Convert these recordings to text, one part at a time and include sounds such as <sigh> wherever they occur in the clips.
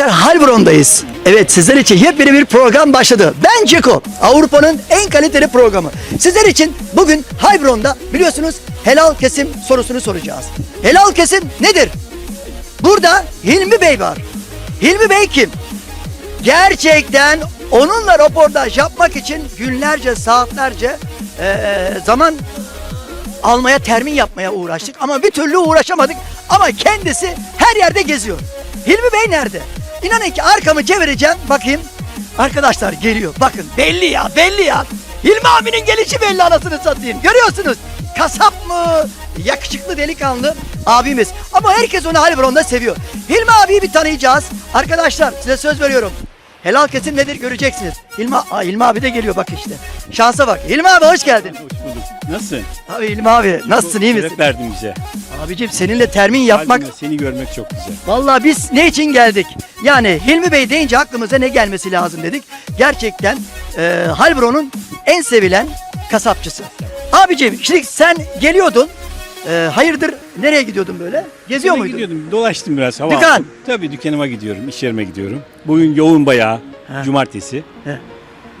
arkadaşlar Halbron'dayız. Evet sizler için yepyeni bir program başladı. Ben Ceko. Avrupa'nın en kaliteli programı. Sizler için bugün Halbron'da biliyorsunuz helal kesim sorusunu soracağız. Helal kesim nedir? Burada Hilmi Bey var. Hilmi Bey kim? Gerçekten onunla röportaj yapmak için günlerce, saatlerce eee, zaman almaya, termin yapmaya uğraştık ama bir türlü uğraşamadık. Ama kendisi her yerde geziyor. Hilmi Bey nerede? İnanın ki arkamı çevireceğim. Bakayım. Arkadaşlar geliyor. Bakın belli ya, belli ya. Hilmi abinin gelişi belli anasını satayım. Görüyorsunuz. Kasap mı? Yakışıklı delikanlı abimiz. Ama herkes onu Halbron'da seviyor. Hilmi abiyi bir tanıyacağız. Arkadaşlar size söz veriyorum. Helal kesim nedir göreceksiniz. Hilmi, Aa, Hilmi abi de geliyor bak işte. Şansa bak. Hilmi abi hoş geldin. Hoş bulduk. Nasılsın? Abi İlmi abi nasılsın iyi misin? Şeref verdin bize. Abicim seninle termin yapmak Kalbimle Seni görmek çok güzel. vallahi biz ne için geldik? Yani Hilmi Bey deyince aklımıza ne gelmesi lazım dedik. Gerçekten e, Halbron'un en sevilen kasapçısı. Abicim şimdi sen geliyordun. E, hayırdır nereye gidiyordun böyle? Geziyor Şöyle muydun? Gidiyordum, dolaştım biraz hava Dükkan. aldım. Tabii dükkanıma gidiyorum, iş yerime gidiyorum. Bugün yoğun bayağı, Ha. cumartesi. He.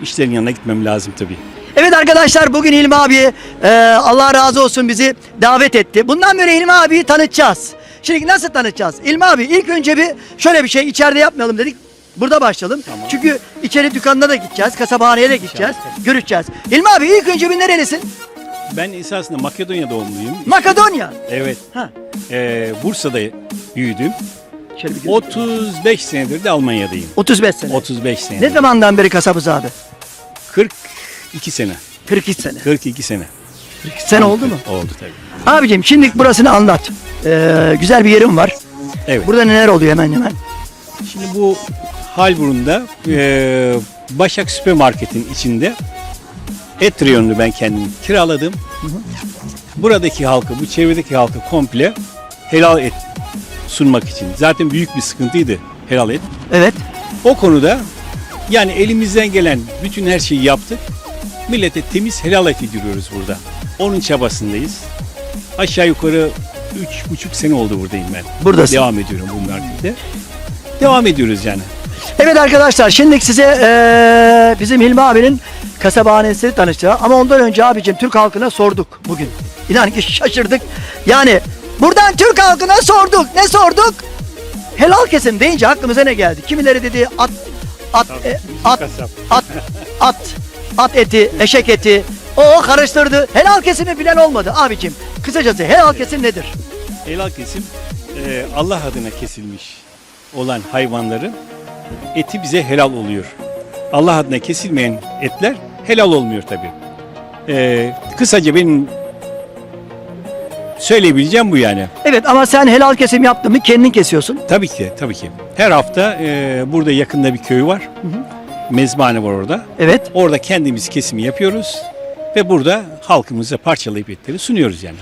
İşlerin yanına gitmem lazım tabii. Evet arkadaşlar bugün İlmi abi e, Allah razı olsun bizi davet etti. Bundan böyle İlmi abiyi tanıtacağız. Şimdi nasıl tanıtacağız? İlmi abi ilk önce bir şöyle bir şey içeride yapmayalım dedik. Burada başlayalım. Tamam. Çünkü içeri dükkanına da gideceğiz, kasabhaneye de gideceğiz, görüşeceğiz. İlmi abi ilk önce bir nerelisin? Ben esasında Makedonya doğumluyum. Makedonya. Evet. Ha. Ee, Bursa'da büyüdüm. Şöyle bir 35 senedir de Almanya'dayım. 35 sene. 35 Ne senedir. zamandan beri kasabız abi? 42 sene. 42 sene. 42 sene. 42 sene oldu mu? Oldu tabii. Abicim şimdi burasını anlat. Ee, güzel bir yerim var. Evet. Burada neler oluyor hemen hemen? Şimdi bu Halburun'da e, Başak Süpermarket'in içinde et reyonunu ben kendim kiraladım. Buradaki halkı, bu çevredeki halkı komple helal et sunmak için. Zaten büyük bir sıkıntıydı helal et. Evet. O konuda yani elimizden gelen bütün her şeyi yaptık. Millete temiz helal et yediriyoruz burada. Onun çabasındayız. Aşağı yukarı üç buçuk sene oldu buradayım ben. Buradasın. Devam ediyorum bu markette. Devam ediyoruz yani. Evet arkadaşlar şimdi size eee, bizim Hilmi abinin kasabhanesi tanıştıracağım. Ama ondan önce abicim Türk halkına sorduk bugün. İnan ki şaşırdık. Yani buradan Türk halkına sorduk. Ne sorduk? Helal kesim deyince aklımıza ne geldi? Kimileri dedi at at e, at kasap. at at <laughs> at eti, eşek eti. O karıştırdı. Helal kesimi bilen olmadı abicim. Kısacası helal kesim nedir? Helal kesim e, Allah adına kesilmiş olan hayvanların eti bize helal oluyor. Allah adına kesilmeyen etler helal olmuyor tabi. kısaca benim söyleyebileceğim bu yani. Evet ama sen helal kesim yaptın mı kendin kesiyorsun. Tabii ki, tabii ki. Her hafta e, burada yakında bir köy var. Mezbahane var orada. Evet. Orada kendimiz kesimi yapıyoruz ve burada halkımıza parçalayıp etleri sunuyoruz yani.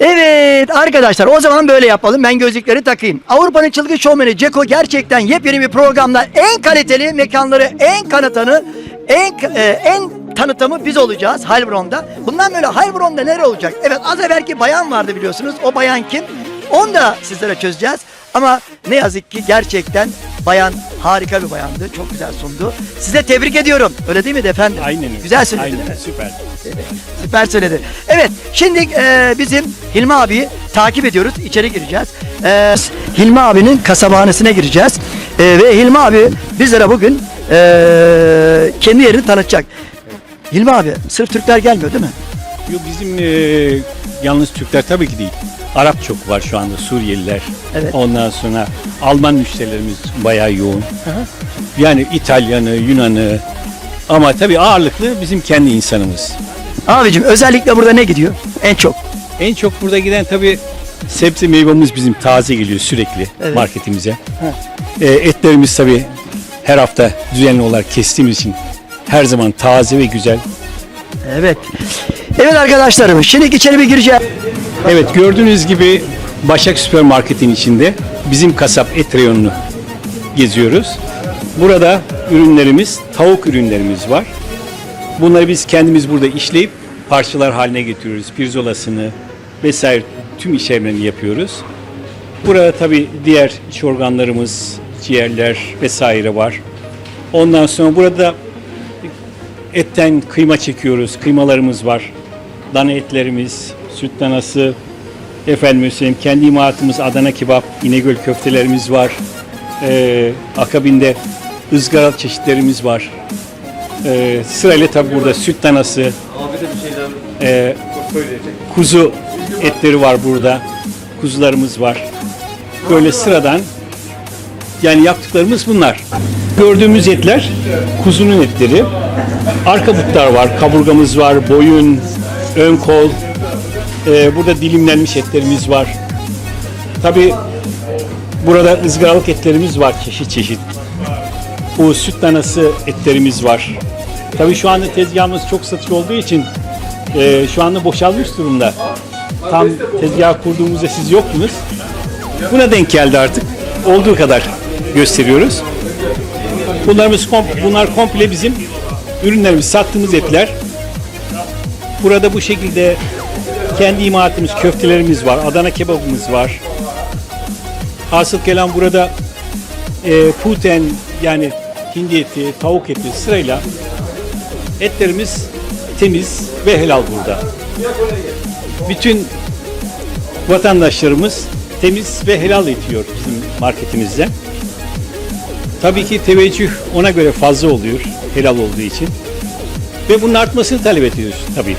Evet arkadaşlar o zaman böyle yapalım. Ben gözlükleri takayım. Avrupa'nın çılgın şovmeni Ceko gerçekten yepyeni bir programda en kaliteli mekanları, en kanıtanı, en e, en tanıtımı biz olacağız Heilbronn'da. Bundan böyle Heilbronn'da neler olacak? Evet az evvelki bayan vardı biliyorsunuz. O bayan kim? Onu da sizlere çözeceğiz. Ama ne yazık ki gerçekten bayan harika bir bayandı. Çok güzel sundu. Size tebrik ediyorum. Öyle değil mi efendim? Aynen öyle. Güzel söyledin Aynen, değil mi? süper. Süper söyledi. Evet şimdi e, bizim Hilmi abiyi takip ediyoruz. İçeri gireceğiz. E, Hilmi abinin kasabhanesine gireceğiz. E, ve Hilmi abi bizlere bugün e, kendi yerini tanıtacak. Hilmi abi sırf Türkler gelmiyor değil mi? Yok bizim e, yalnız Türkler tabii ki değil. Arap çok var şu anda Suriyeliler. Evet. Ondan sonra Alman müşterilerimiz bayağı yoğun. Yani İtalyanı, Yunanı ama tabii ağırlıklı bizim kendi insanımız. Abicim özellikle burada ne gidiyor? En çok. En çok burada giden tabii sebze meyvemiz bizim taze geliyor sürekli Evet. marketimize. E, etlerimiz tabii her hafta düzenli olarak kestiğimiz için her zaman taze ve güzel. Evet. Evet arkadaşlarım şimdi içeri bir gireceğiz. Evet gördüğünüz gibi Başak Süpermarket'in içinde bizim kasap et reyonunu geziyoruz. Burada ürünlerimiz, tavuk ürünlerimiz var. Bunları biz kendimiz burada işleyip parçalar haline getiriyoruz. Pirzolasını vesaire tüm işlemlerini yapıyoruz. Burada tabii diğer iç organlarımız, ciğerler vesaire var. Ondan sonra burada etten kıyma çekiyoruz. Kıymalarımız var. Dana etlerimiz, süt danası, efendim söyleyeyim kendi imalatımız Adana kebap, İnegöl köftelerimiz var. Ee, akabinde ızgara çeşitlerimiz var. Ee, sırayla tabi burada süt danası, ee, kuzu etleri var burada. Kuzularımız var. Böyle sıradan yani yaptıklarımız bunlar. Gördüğümüz etler kuzunun etleri. Arka butlar var, kaburgamız var, boyun, ön kol. Ee, burada dilimlenmiş etlerimiz var. Tabi burada ızgaralık etlerimiz var çeşit çeşit. Bu süt danası etlerimiz var. Tabi şu anda tezgahımız çok satış olduğu için e, şu anda boşalmış durumda. Tam tezgah kurduğumuzda siz yoktunuz. Buna denk geldi artık. Olduğu kadar gösteriyoruz. Bunlarımız kom- bunlar komple bizim ürünlerimiz, sattığımız etler. Burada bu şekilde kendi imalatımız, köftelerimiz var, Adana kebabımız var. Hasıl kelam burada e, puten yani hindi eti, tavuk eti sırayla etlerimiz temiz ve helal burada. Bütün vatandaşlarımız temiz ve helal et yiyor bizim marketimizde. Tabii ki teveccüh ona göre fazla oluyor helal olduğu için. Ve bunun artmasını talep ediyoruz tabii.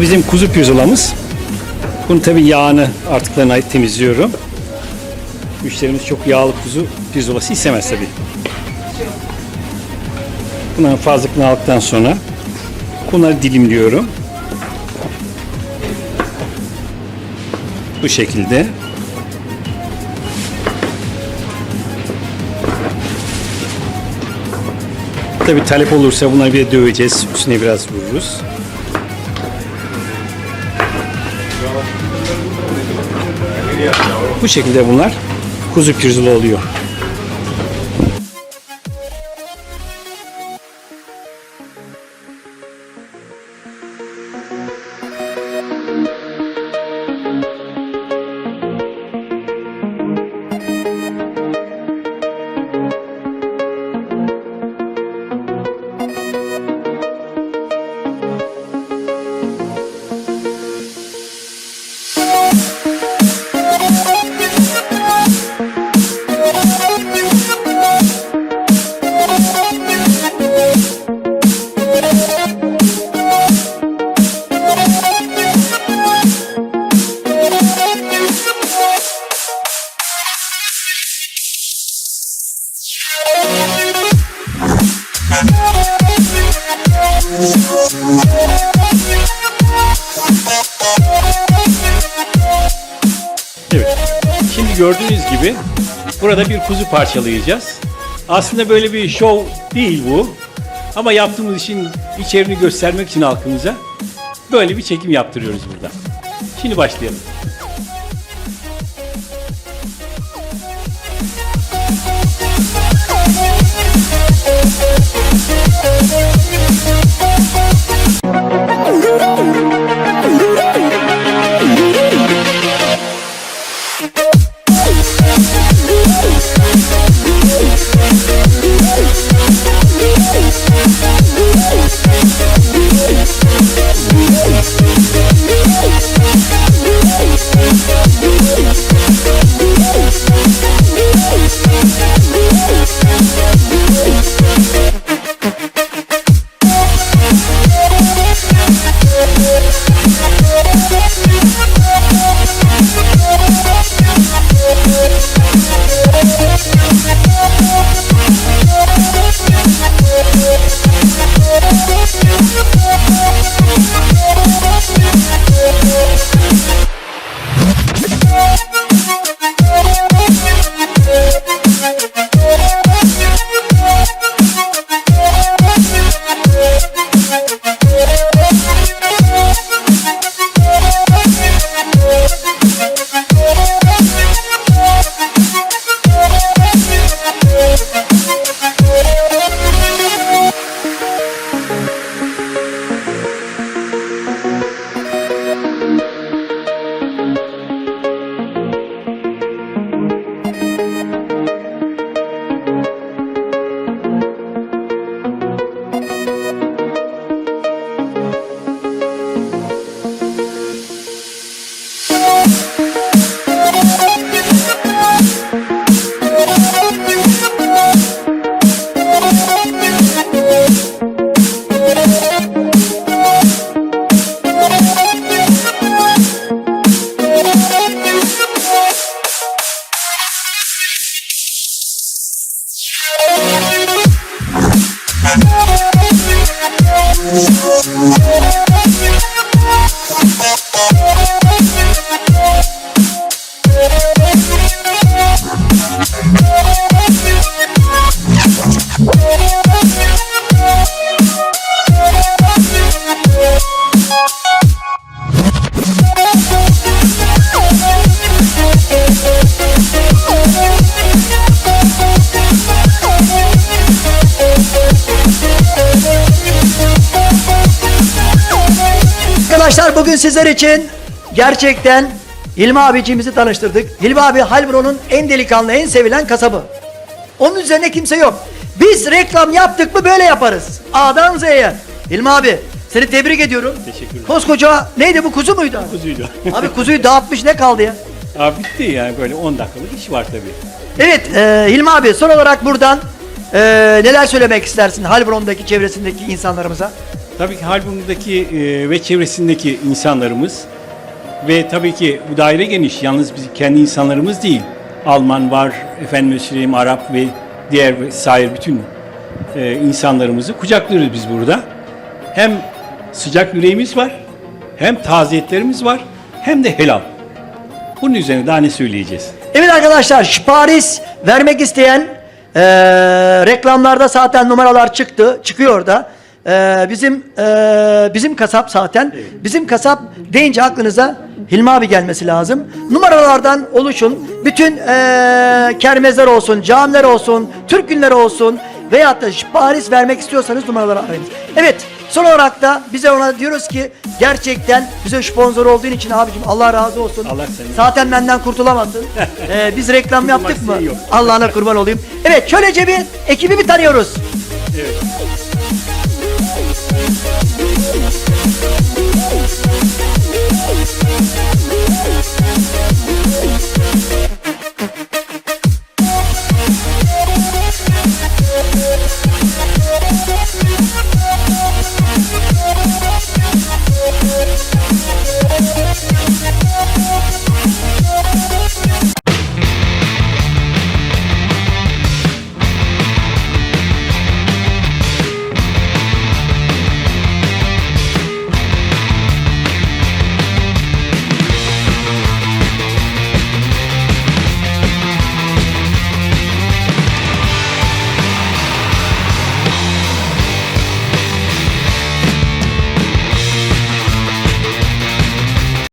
Bizim kuzu pirzolamız. Bunun tabii yağını artıklarına ait temizliyorum. Müşterimiz çok yağlı kuzu pirzolası istemez tabii. Bunların fazlalıkını aldıktan sonra bunları dilimliyorum. Bu şekilde. Tabii talep olursa bunları bir de döveceğiz. Üstüne biraz vururuz. Bu şekilde bunlar kuzu pirzola oluyor. Gördüğünüz gibi burada bir kuzu parçalayacağız. Aslında böyle bir şov değil bu. Ama yaptığımız işin içeriğini göstermek için halkımıza böyle bir çekim yaptırıyoruz burada. Şimdi başlayalım. Thank bugün sizler için gerçekten Hilmi abiciğimizi tanıştırdık. Hilmi abi Halbron'un en delikanlı, en sevilen kasabı. Onun üzerine kimse yok. Biz reklam yaptık mı böyle yaparız. A'dan Z'ye. Hilmi abi seni tebrik ediyorum. Teşekkürler. Koskoca neydi bu kuzu muydu? abi? Kuzuydu. Abi kuzuyu dağıtmış ne kaldı ya? Abi bitti yani böyle 10 dakikalık iş var tabii. Evet e, Hilmi abi son olarak buradan e, neler söylemek istersin Halbron'daki çevresindeki insanlarımıza? Tabii ki Halbun'daki e, ve çevresindeki insanlarımız ve tabii ki bu daire geniş. Yalnız biz kendi insanlarımız değil. Alman var, efendim söyleyeyim Arap ve diğer vesaire bütün e, insanlarımızı kucaklıyoruz biz burada. Hem sıcak yüreğimiz var, hem taziyetlerimiz var, hem de helal. Bunun üzerine daha ne söyleyeceğiz? Evet arkadaşlar Şparis vermek isteyen e, reklamlarda zaten numaralar çıktı çıkıyor da E, bizim e, bizim kasap zaten bizim kasap deyince aklınıza Hilmi abi gelmesi lazım. Numaralardan oluşun bütün e, kermezler olsun, camiler olsun, Türk günleri olsun veyahut da Paris vermek istiyorsanız numaraları arayın. Evet son olarak da bize ona diyoruz ki gerçekten bize sponsor olduğun için abicim Allah razı olsun. Allah seni- Zaten benden kurtulamazsın. Ee, <laughs> biz reklam yaptık mı? Allah'ına kurban olayım. Evet şöylece bir ekibi bir tanıyoruz. Evet.